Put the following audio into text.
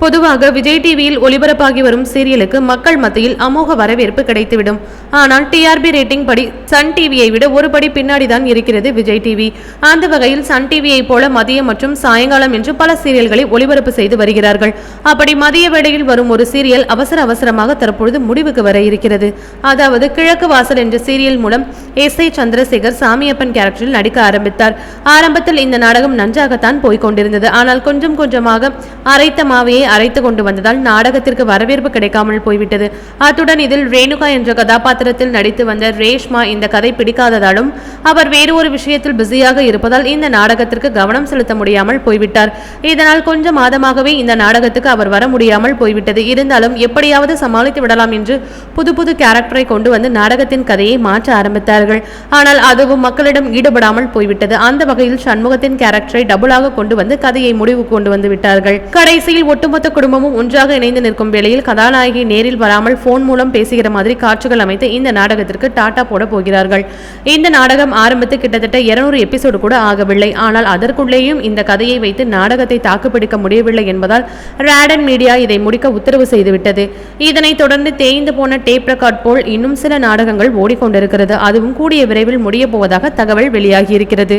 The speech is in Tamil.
பொதுவாக விஜய் டிவியில் ஒளிபரப்பாகி வரும் சீரியலுக்கு மக்கள் மத்தியில் அமோக வரவேற்பு கிடைத்துவிடும். ஆனால் டிஆர்பி ரேட்டிங் படி சன் டிவியை விட ஒரு படி பின்னாடி தான் இருக்கிறது விஜய் டிவி. அந்த வகையில் சன் டிவியை போல மதியம் மற்றும் சாயங்காலம் என்று பல சீரியல்களை ஒளிபரப்பு செய்து வருகிறார்கள். அப்படி மதிய வேளையில் வரும் ஒரு சீரியல் அவசர அவசரமாக தற்பொழுது முடிவுக்கு வர இருக்கிறது. அதாவது கிழக்கு வாசல் என்ற சீரியல் மூலம் எஸ் ஐ சந்திரசேகர் சாமியப்பன் கேரக்டரில் நடிக்க ஆரம்பித்தார். ஆரம்பத்தில் இந்த நாடகம் நன்றாகத்தான் போய்கொண்டிருந்தது. ஆனால் கொஞ்சம் கொஞ்சமாக அரைத்த மாவையை அரைத்து கொண்டு வந்ததால் நாடகத்திற்கு வரவேற்பு கிடைக்காமல் போய்விட்டது. அத்துடன் இதில் ரேணுகா என்ற கதாபாத்திரத்தில் நடித்து வந்த ரேஷ்மா இந்த கதை பிடிக்காததாலும் அவர் வேறு ஒரு விஷயத்தில் பிஸியாக இருப்பதால் இந்த நாடகத்திற்கு கவனம் செலுத்த முடியாமல் போய்விட்டார். இதனால் கொஞ்சம் மாதமாகவே இந்த நாடகத்துக்கு அவர் வர முடியாமல் போய்விட்டது. இருந்தாலும் எப்படியாவது சமாளித்து விடலாம் என்று புது புது கேரக்டரை கொண்டு வந்து நாடகத்தின் கதையை மாற்ற ஆரம்பித்தார். ஆரம்பித்தார்கள் ஆனால் அதுவும் மக்களிடம் ஈடுபடாமல் போய்விட்டது. அந்த வகையில் சண்முகத்தின் கேரக்டரை டபுளாக கொண்டு வந்து கதையை முடிவு கொண்டு வந்து விட்டார்கள். கடைசியில் ஒட்டுமொத்த குடும்பமும் ஒன்றாக இணைந்து நிற்கும் வேளையில் கதாநாயகி நேரில் வராமல் போன் மூலம் பேசுகிற மாதிரி காட்சிகள் அமைத்து இந்த நாடகத்திற்கு டாட்டா போட போகிறார்கள். இந்த நாடகம் ஆரம்பித்து கிட்டத்தட்ட 200 எபிசோடு கூட ஆகவில்லை. ஆனால் அதற்குள்ளேயும் இந்த கதையை வைத்து நாடகத்தை தாக்குப்பிடிக்க முடியவில்லை என்பதால் ரேடன் மீடியா இதை முடிக்க உத்தரவு செய்துவிட்டது. இதனைத் தொடர்ந்து தேய்ந்து போன டேப் ரெக்கார்ட் போல் இன்னும் சில நாடகங்கள் ஓடிக்கொண்டிருக்கிறது. அதுவும் கூடிய விரைவில் முடியப் போவதாக தகவல் வெளியாகியிருக்கிறது.